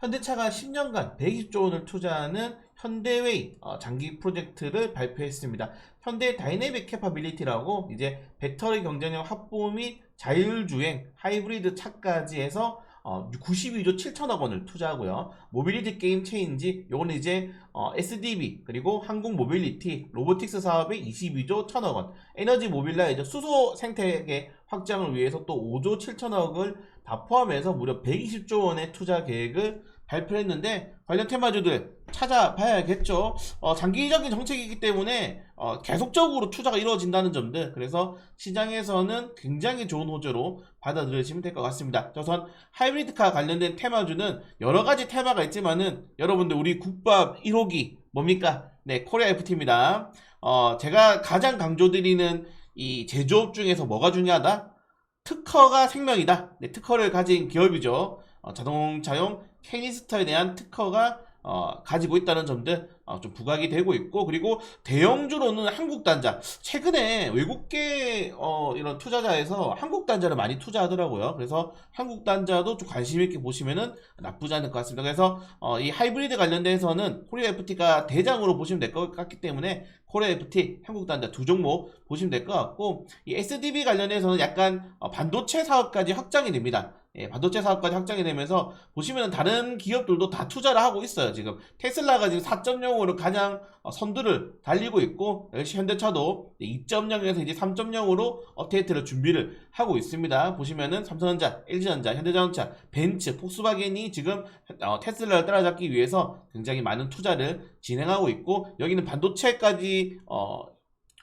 현대차가 10년간 120조 원을 투자하는 현대웨이 어, 장기 프로젝트를 발표했습니다. 현대 다이내믹 캐파빌리티라고 이제 배터리 경쟁력 확보 및 자율주행 하이브리드 차까지 해서 어, 92조 7천억 원을 투자하고요. 모빌리티 게임 체인지 요거는 이제 어, SDB 그리고 한국 모빌리티 로보틱스 사업에 22조 1천억 원 에너지 모빌라이 이제 수소 생태계 확장을 위해서 또 5조 7천억을 다 포함해서 무려 120조 원의 투자 계획을 발표했는데 관련 테마주들 찾아봐야겠죠. 어, 장기적인 정책이기 때문에 어, 계속적으로 투자가 이루어진다는 점들 그래서 시장에서는 굉장히 좋은 호재로 받아들여지면 될 것 같습니다. 우선 하이브리드카 관련된 테마주는 여러 가지 테마가 있지만은 여러분들 우리 국밥 1호기 뭡니까? 네, 코리아 FT입니다. 어, 제가 가장 강조드리는 이 제조업 중에서 뭐가 중요하다? 특허가 생명이다. 네, 특허를 가진 기업이죠. 어, 자동차용 캐니스터에 대한 특허가 어, 가지고 있다는 점들 어, 좀 부각이 되고 있고 그리고 대형주로는 한국 단자 최근에 외국계 어, 이런 투자자에서 한국 단자를 많이 투자하더라고요. 그래서 한국 단자도 좀 관심 있게 보시면은 나쁘지 않을 것 같습니다. 그래서 어, 이 하이브리드 관련돼서는 코리아 FT가 대장으로 보시면 될 것 같기 때문에 코리아 FT, 한국 단자 두 종목 보시면 될 것 같고 이 SDB 관련해서는 약간 어, 반도체 사업까지 확장이 됩니다. 예, 반도체 사업까지 확장이 되면서 보시면 다른 기업들도 다 투자를 하고 있어요. 지금 테슬라가 지금 4.0으로 가장 어, 선두를 달리고 있고 역시 현대차도 2.0에서 이제 3.0으로 업데이트를 준비를 하고 있습니다. 보시면은 삼성전자, LG전자, 현대자동차, 벤츠, 폭스바겐이 지금 어, 테슬라를 따라잡기 위해서 굉장히 많은 투자를 진행하고 있고 여기는 반도체까지 어,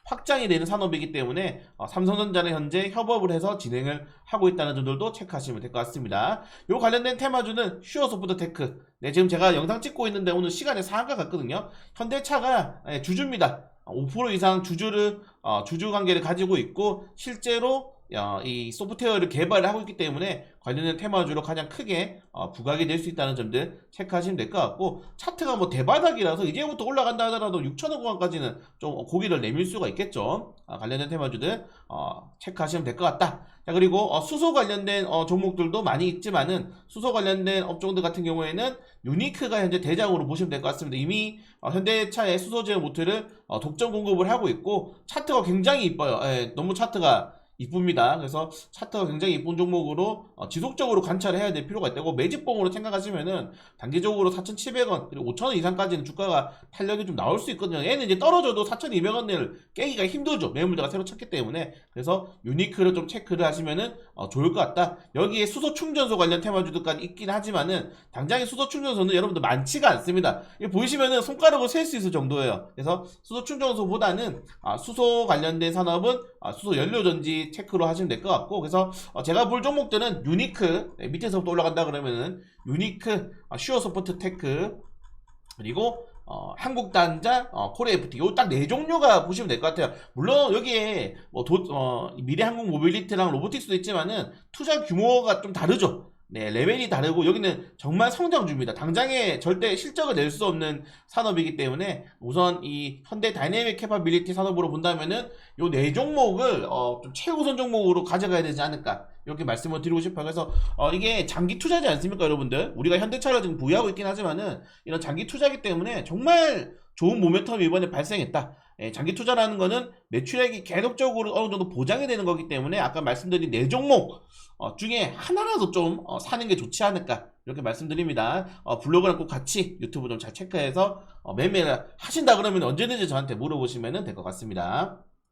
확장이 되는 산업이기 때문에 어, 삼성전자는 현재 협업을 해서 진행을 하고 있다는 점들도 체크하시면 될 것 같습니다. 요 관련된 테마주는 슈어소프트 테크. 네, 지금 제가 영상 찍고 있는데 오늘 시간에 상한가 같거든요. 현대차가 예, 주주입니다. 5% 이상 주주를 어, 주주 관계를 가지고 있고 실제로 어, 이 소프트웨어를 개발을 하고 있기 때문에 관련된 테마주로 가장 크게 어, 부각이 될 수 있다는 점들 체크하시면 될 것 같고 차트가 뭐 대바닥이라서 이제부터 올라간다 하더라도 6천원 구간까지는 좀 고기를 내밀 수가 있겠죠. 아, 관련된 테마주들 어, 체크하시면 될 것 같다. 자 그리고 어, 수소 관련된 어, 종목들도 많이 있지만은 수소 관련된 업종들 같은 경우에는 유니크가 현재 대장으로 보시면 될 것 같습니다. 이미 어, 현대차의 수소 제어 모터를 어, 독점 공급을 하고 있고 차트가 굉장히 이뻐요. 예, 너무 차트가 이쁩니다. 그래서 차트가 굉장히 이쁜 종목으로 어, 지속적으로 관찰을 해야 될 필요가 있다고 매집봉으로 생각하시면은 단기적으로 4,700원 그리고 5,000원 이상까지는 주가가 탄력이 좀 나올 수 있거든요. 얘는 이제 떨어져도 4,200원을 깨기가 힘들죠. 매물대가 새로 쳤기 때문에 그래서 유니크를 좀 체크를 하시면은 어, 좋을 것 같다. 여기에 수소 충전소 관련 테마주들까지 있긴 하지만은 당장의 수소 충전소는 여러분들 많지가 않습니다. 이거 보이시면은 손가락으로 셀 수 있을 정도예요. 그래서 수소 충전소보다는 아, 수소 관련된 산업은 아, 수소 연료 전지 체크로 하시면 될 것 같고 그래서 어, 제가 볼 종목들은 유니크 네, 밑에서부터 올라간다 그러면은 유니크 아, 슈어 소프트 테크 그리고 어, 한국 단자, 어, 코리아 FT 요딱 네 종류가 보시면 될 것 같아요. 물론 여기에 뭐 도, 어, 미래 항공 모빌리티랑 로보틱스도 있지만은 투자 규모가 좀 다르죠. 네, 레벨이 다르고 여기는 정말 성장주입니다. 당장에 절대 실적을 낼 수 없는 산업이기 때문에 우선 이 현대 다이내믹 캐파빌리티 산업으로 본다면은 요 네 종목을 어, 좀 최우선 종목으로 가져가야 되지 않을까 이렇게 말씀을 드리고 싶어요. 그래서 어, 이게 장기 투자지 않습니까, 여러분들? 우리가 현대차를 지금 보유하고 있긴 하지만은 이런 장기 투자기 때문에 정말 좋은 모멘텀이 이번에 발생했다. 예, 장기 투자라는 거는 매출액이 계속적으로 어느 정도 보장이 되는 거기 때문에 아까 말씀드린 네 종목 어, 중에 하나라도 좀 어, 사는 게 좋지 않을까 이렇게 말씀드립니다. 어, 블로그랑 꼭 같이 유튜브 좀 잘 체크해서 어, 매매를 하신다 그러면 언제든지 저한테 물어보시면 될 것 같습니다.